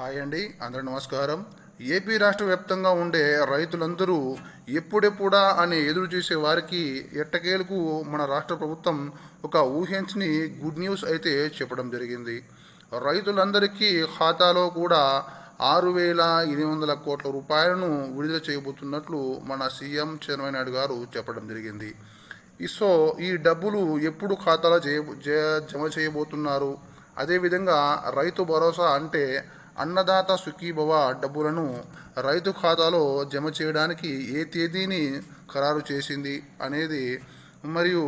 Hi అండి అందరూ నమస్కారం. ఏపీ రాష్ట్ర వ్యాప్తంగా ఉండే రైతులందరూ ఎప్పుడెప్పుడా అని ఎదురు చూసే వారికి ఎట్టకేలకు మన రాష్ట్ర ప్రభుత్వం ఒక ఊహించని గుడ్ న్యూస్ అయితే చెప్పడం జరిగింది. రైతులందరికీ ఖాతాలో కూడా ఆరు వేల ఎనిమిది వందల కోట్ల రూపాయలను విడుదల చేయబోతున్నట్లు మన సీఎం చంద్రబాబు నాయుడు గారు చెప్పడం జరిగింది. సో ఈ డబ్బులు ఎప్పుడు ఖాతాలో చేయ జ- జమ చేయబోతున్నారు? అదేవిధంగా రైతు భరోసా అంటే అన్నదాత సుఖీభవ డబ్బులను రైతు ఖాతాలో జమ చేయడానికి ఏ తేదీని ఖరారు చేసింది అనేది మరియు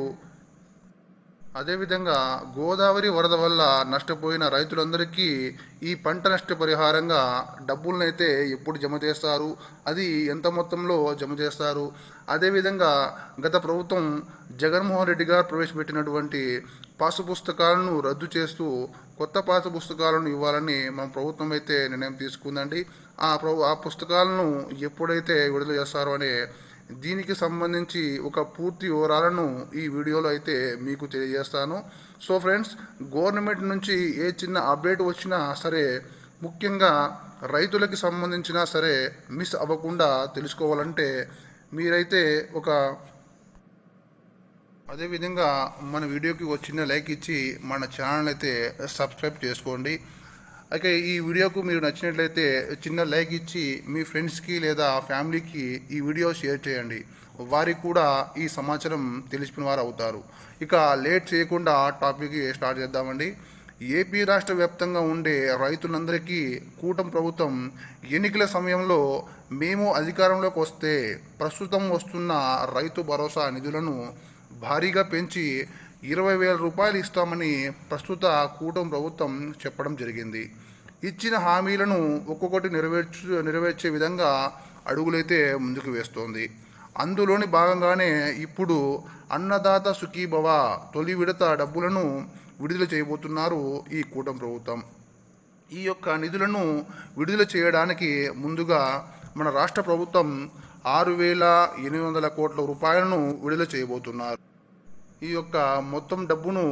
అదేవిధంగా గోదావరి వరద వల్ల నష్టపోయిన రైతులందరికీ ఈ పంట నష్టపరిహారంగా డబ్బులనైతే ఎప్పుడు జమ చేస్తారు? అది ఎంత మొత్తంలో జమ చేస్తారు? అదేవిధంగా గత ప్రభుత్వం జగన్మోహన్ రెడ్డి గారు ప్రవేశపెట్టినటువంటి పాసు పుస్తకాలను రద్దు చేస్తూ కొత్త పాత పుస్తకాలను ఇవ్వాలని మన ప్రభుత్వం అయితే నిర్ణయం తీసుకుందండి. ఆ ప్రభు ఆ పుస్తకాలను ఎప్పుడైతే విడుదల చేస్తారో అనే దీనికి సంబంధించి ఒక పూర్తి వివరాలను ఈ వీడియోలో అయితే మీకు తెలియజేస్తాను. సో ఫ్రెండ్స్ గవర్నమెంట్ నుంచి ఏ చిన్న అప్డేట్ వచ్చినా సరే ముఖ్యంగా రైతులకి సంబంధించినా సరే మిస్ అవ్వకుండా తెలుసుకోవాలంటే మీరైతే ఒక అదేవిధంగా మన వీడియోకి ఒక చిన్న లైక్ ఇచ్చి మన ఛానల్ అయితే సబ్స్క్రైబ్ చేసుకోండి. అయితే ఈ వీడియోకు మీరు నచ్చినట్లయితే చిన్న లైక్ ఇచ్చి మీ ఫ్రెండ్స్కి లేదా ఫ్యామిలీకి ఈ వీడియో షేర్ చేయండి. వారికి కూడా ఈ సమాచారం తెలిసిన వారు అవుతారు. ఇక లేట్ చేయకుండా టాపిక్ స్టార్ట్ చేద్దామండి. ఏపీ రాష్ట్ర వ్యాప్తంగా ఉండే రైతులందరికీ కూటమి ప్రభుత్వం ఎన్నికల సమయంలో మేము అధికారంలోకి వస్తే ప్రస్తుతం వస్తున్న రైతు భరోసా నిధులను భారీగా పెంచి ఇరవై వేల రూపాయలు ఇస్తామని ప్రస్తుత కూటమి ప్రభుత్వం చెప్పడం జరిగింది. ఇచ్చిన హామీలను ఒక్కొక్కటి నెరవేర్చు నెరవేర్చే విధంగా అడుగులైతే ముందుకు వేస్తోంది. అందులోని భాగంగానే ఇప్పుడు అన్నదాత సుఖీభవ తొలి విడత డబ్బులను విడుదల చేయబోతున్నారు ఈ కూటమి ప్రభుత్వం. ఈ యొక్క నిధులను విడుదల చేయడానికి ముందుగా మన రాష్ట్ర ప్రభుత్వం ఆరు వేల ఎనిమిది వందల కోట్ల రూపాయలను విడుదల చేయబోతున్నారు. ఈ యొక్క మొత్తం డబ్బును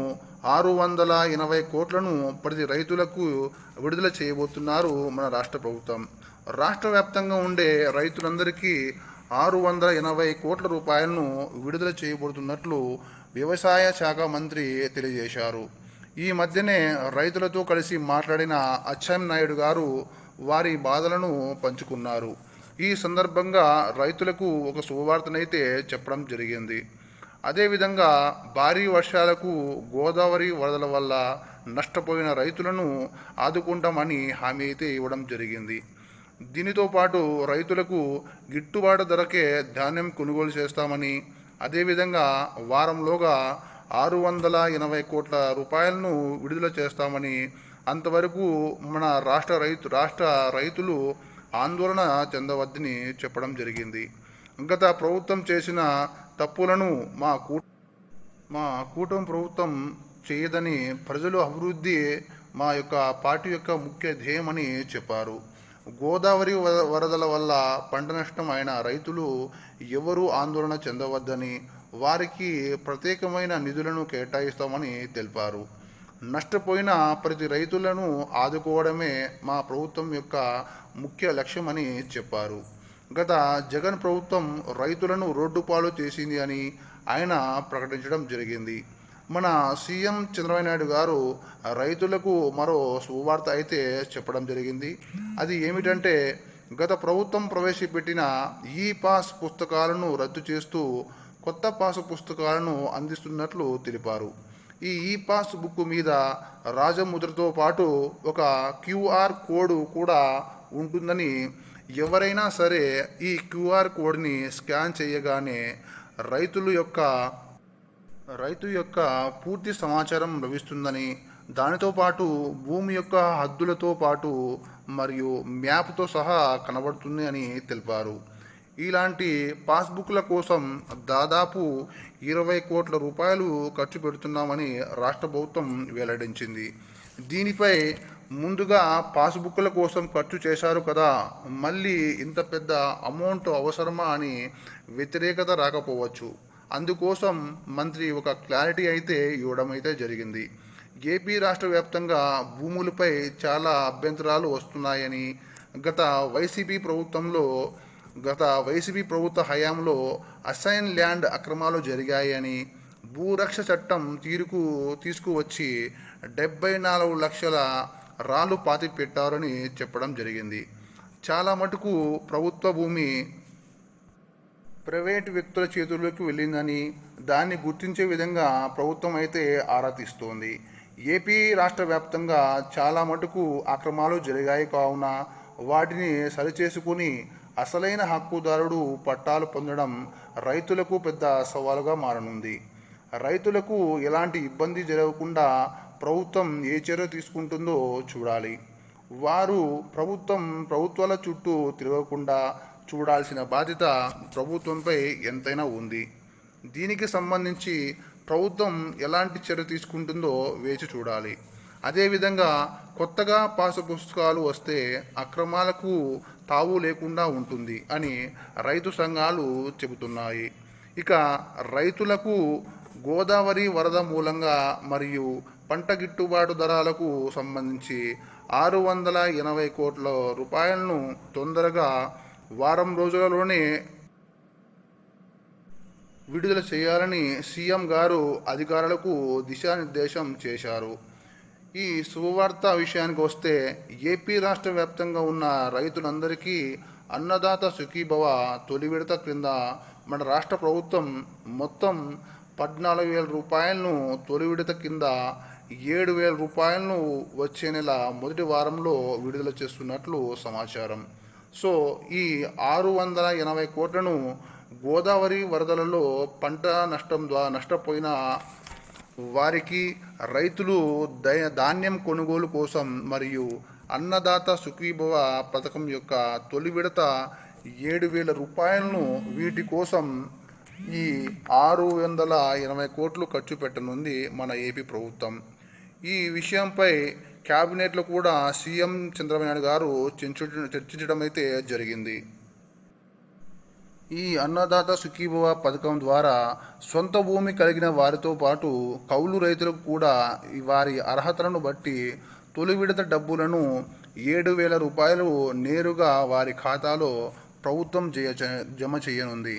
ఆరు వందల ఎనభై కోట్లను ప్రతి రైతులకు విడుదల చేయబోతున్నారు మన రాష్ట్ర ప్రభుత్వం. రాష్ట్ర వ్యాప్తంగా ఉండే రైతులందరికీ ఆరు వందల ఎనభై కోట్ల రూపాయలను విడుదల చేయబోతున్నట్లు వ్యవసాయ శాఖ మంత్రి తెలియజేశారు. ఈ మధ్యనే రైతులతో కలిసి మాట్లాడిన అచ్చెం నాయుడు గారు వారి బాధలను పంచుకున్నారు. ఈ సందర్భంగా రైతులకు ఒక శుభవార్తనైతే చెప్పడం జరిగింది. అదేవిధంగా భారీ వర్షాలకు గోదావరి వరదల వల్ల నష్టపోయిన రైతులను ఆదుకుంటామని హామీ అయితే ఇవ్వడం జరిగింది. దీనితో పాటు రైతులకు గిట్టుబాటు ధరకే ధాన్యం కొనుగోలు చేస్తామని అదేవిధంగా వారంలోగా ఆరు వందల ఎనభై కోట్ల రూపాయలను విడుదల చేస్తామని అంతవరకు మన రాష్ట్ర రైతు రాష్ట్ర రైతులు ఆందోళన చెందవద్దని చెప్పడం జరిగింది. గత ప్రభుత్వం చేసిన తప్పులను మా కూ మా కూటమి ప్రభుత్వం చేయదని ప్రజలు అభివృద్ధి మా యొక్క పార్టీ యొక్క ముఖ్య ధ్యేయమని చెప్పారు. గోదావరి వ- వరదల వల్ల పంట నష్టం అయిన రైతులు ఎవరూ ఆందోళన చెందవద్దని వారికి ప్రత్యేకమైన నిధులను కేటాయిస్తామని తెలిపారు. నష్టపోయిన ప్రతి రైతులను ఆదుకోవడమే మా ప్రభుత్వం యొక్క ముఖ్య లక్ష్యమని చెప్పారు. గత జగన్ ప్రభుత్వం రైతులను రోడ్డు పాలు చేసింది అని ఆయన ప్రకటించడం జరిగింది. మన సీఎం చంద్రబాబు నాయుడు గారు రైతులకు మరో శుభవార్త అయితే చెప్పడం జరిగింది. అది ఏమిటంటే గత ప్రభుత్వం ప్రవేశపెట్టిన ఈ పాస్ పుస్తకాలను రద్దు చేస్తూ కొత్త పాస్ పుస్తకాలను అందిస్తున్నట్లు తెలిపారు. ఈ ఈ పాస్ బుక్ మీద రాజముద్రతో పాటు ఒక క్యూఆర్ కోడ్ కూడా ఉంటుందని ఎవరైనా సరే ఈ క్యూఆర్ కోడ్ని స్కాన్ చేయగానే రైతుల యొక్క రైతు యొక్క పూర్తి సమాచారం లభిస్తుందని దానితో పాటు భూమి యొక్క హద్దులతో పాటు మరియు మ్యాప్తో సహా కనబడుతుంది అని తెలిపారు. ఇలాంటి పాస్బుక్ల కోసం దాదాపు ఇరవై కోట్ల రూపాయలు ఖర్చు పెడుతున్నామని రాష్ట్ర ప్రభుత్వం వెల్లడించింది. దీనిపై ముందుగా పాస్బుక్ల కోసం ఖర్చు చేశారు కదా మళ్ళీ ఇంత పెద్ద అమౌంట్ అవసరమా అని వ్యతిరేకత రాకపోవచ్చు. అందుకోసం మంత్రి ఒక క్లారిటీ అయితే ఇవ్వడం అయితే జరిగింది. ఏపీ రాష్ట్ర వ్యాప్తంగా భూములపై చాలా అభ్యంతరాలు వస్తున్నాయని గత వైసీపీ ప్రభుత్వంలో గత వైసీపీ ప్రభుత్వ హయాంలో అసైన్ ల్యాండ్ అక్రమాలు జరిగాయని భూరక్ష చట్టం తీరుకు తీసుకువచ్చి డెబ్బై నాలుగు లక్షల రాళ్ళు పాతి పెట్టారని చెప్పడం జరిగింది. చాలా మటుకు ప్రభుత్వ భూమి ప్రైవేటు వ్యక్తుల చేతుల్లోకి వెళ్ళిందని దాన్ని గుర్తించే విధంగా ప్రభుత్వం అయితే ఆరా తీస్తోంది. ఏపీ రాష్ట్ర వ్యాప్తంగా చాలా మటుకు అక్రమాలు జరిగాయి కావున వాటిని సరిచేసుకుని అసలైన హక్కుదారుడు పట్టాలు పొందడం రైతులకు పెద్ద సవాలుగా మారనుంది. రైతులకు ఎలాంటి ఇబ్బంది జరగకుండా ప్రభుత్వం ఏ చర్య తీసుకుంటుందో చూడాలి. వారు ప్రభుత్వం ప్రభుత్వాల చుట్టూ తిరగకుండా చూడాల్సిన బాధ్యత ప్రభుత్వంపై ఎంతైనా ఉంది. దీనికి సంబంధించి ప్రభుత్వం ఎలాంటి చర్య తీసుకుంటుందో వేచి చూడాలి. అదేవిధంగా కొత్తగా పాసు పుస్తకాలు వస్తే అక్రమాలకు తావు లేకుండా ఉంటుంది అని రైతు సంఘాలు చెబుతున్నాయి. ఇక రైతులకు గోదావరి వరద మూలంగా మరియు పంట గిట్టుబాటు ధరలకు సంబంధించి ఆరు వందల ఎనభై కోట్ల రూపాయలను తొందరగా వారం రోజులలోనే విడుదల చేయాలని సీఎం గారు అధికారులకు దిశానిర్దేశం చేశారు. ఈ శుభవార్త విషయానికి వస్తే ఏపీ రాష్ట్ర వ్యాప్తంగా ఉన్న రైతులందరికీ అన్నదాత సుఖీభవ తొలి విడత క్రింద మన రాష్ట్ర ప్రభుత్వం మొత్తం పద్నాలుగు వేల రూపాయలను తొలి విడత కింద ఏడు వేల రూపాయలను వచ్చే నెల మొదటి వారంలో విడుదల చేస్తున్నట్లు సమాచారం. సో ఈ ఆరు వందల ఎనభై కోట్లను గోదావరి వరదలలో పంట నష్టం ద్వారా నష్టపోయిన వారికి రైతులు దయ- ధాన్యం కొనుగోలు కోసం మరియు అన్నదాత సుఖీభవ పథకం యొక్క తొలి విడత ఏడు వేల రూపాయలను వీటి కోసం ఈ ఆరు వందల ఎనభై కోట్లు ఖర్చు పెట్టనుంది మన ఏపీ ప్రభుత్వం. ఈ విషయంపై క్యాబినెట్లో కూడా సీఎం చంద్రబాబు నాయుడు గారు చర్చించడం అయితే జరిగింది. ఈ అన్నదాత సుఖీభవ పథకం ద్వారా సొంత భూమి కలిగిన వారితో పాటు కౌలు రైతులకు కూడా వారి అర్హతలను బట్టి తొలి విడత డబ్బులను ఏడు వేల రూపాయలు నేరుగా వారి ఖాతాలో ప్రభుత్వం జమ చేయనుంది.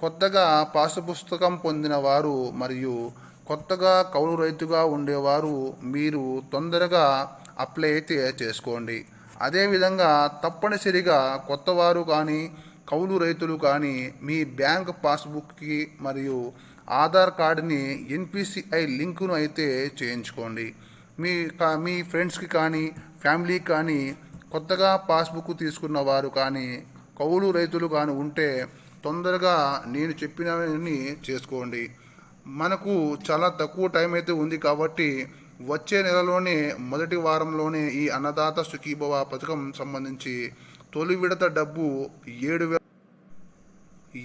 కొత్తగా పాసు పుస్తకం పొందిన వారు మరియు కొత్తగా కౌలు రైతుగా ఉండేవారు మీరు తొందరగా అప్లై అయితే చేసుకోండి. అదేవిధంగా తప్పనిసరిగా కొత్తవారు కానీ కౌలు రైతులు కానీ మీ బ్యాంక్ పాస్బుక్కి మరియు ఆధార్ కార్డుని ఎన్పిసిఐ లింకును అయితే చేయించుకోండి. మీ కా- మీ ఫ్రెండ్స్కి కానీ ఫ్యామిలీకి కానీ కొత్తగా పాస్బుక్ తీసుకున్న వారు కానీ కౌలు రైతులు కానీ ఉంటే తొందరగా నేను చెప్పినవన్నీ చేసుకోండి. మనకు చాలా తక్కువ టైం అయితే ఉంది కాబట్టి వచ్చే నెలలోనే మొదటి వారంలోనే ఈ అన్నదాత సుఖీభవ పథకం సంబంధించి తొలి విడత డబ్బు ఏడు వేల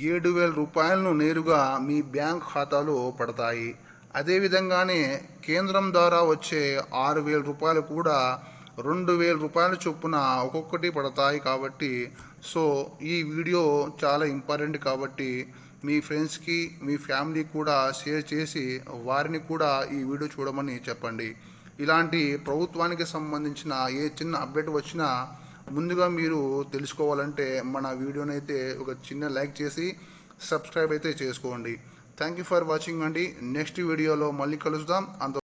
ఏడు వేల రూపాయలను నేరుగా మీ బ్యాంక్ ఖాతాలో పడతాయి. అదేవిధంగానే కేంద్రం ద్వారా వచ్చే ఆరు వేల రూపాయలు కూడా రెండు వేల రూపాయల చొప్పున ఒక్కొక్కటి పడతాయి కాబట్టి సో ఈ వీడియో చాలా ఇంపార్టెంట్ కాబట్టి మీ ఫ్రెండ్స్కి మీ ఫ్యామిలీకి కూడా షేర్ చేసి వారిని కూడా ఈ వీడియో చూడమని చెప్పండి. ఇలాంటి ప్రభుత్వానికి సంబంధించిన ఏ చిన్న అప్డేట్ వచ్చినా ముందుగా మీరు తెలుసుకోవాలంటే మన వీడియోని అయితే ఒక చిన్న లైక్ చేసి సబ్స్క్రైబ్ అయితే చేసుకోండి. థ్యాంక్ యూ ఫర్ వాచింగ్ అండి. నెక్స్ట్ వీడియోలో మళ్ళీ కలుద్దాం. అంత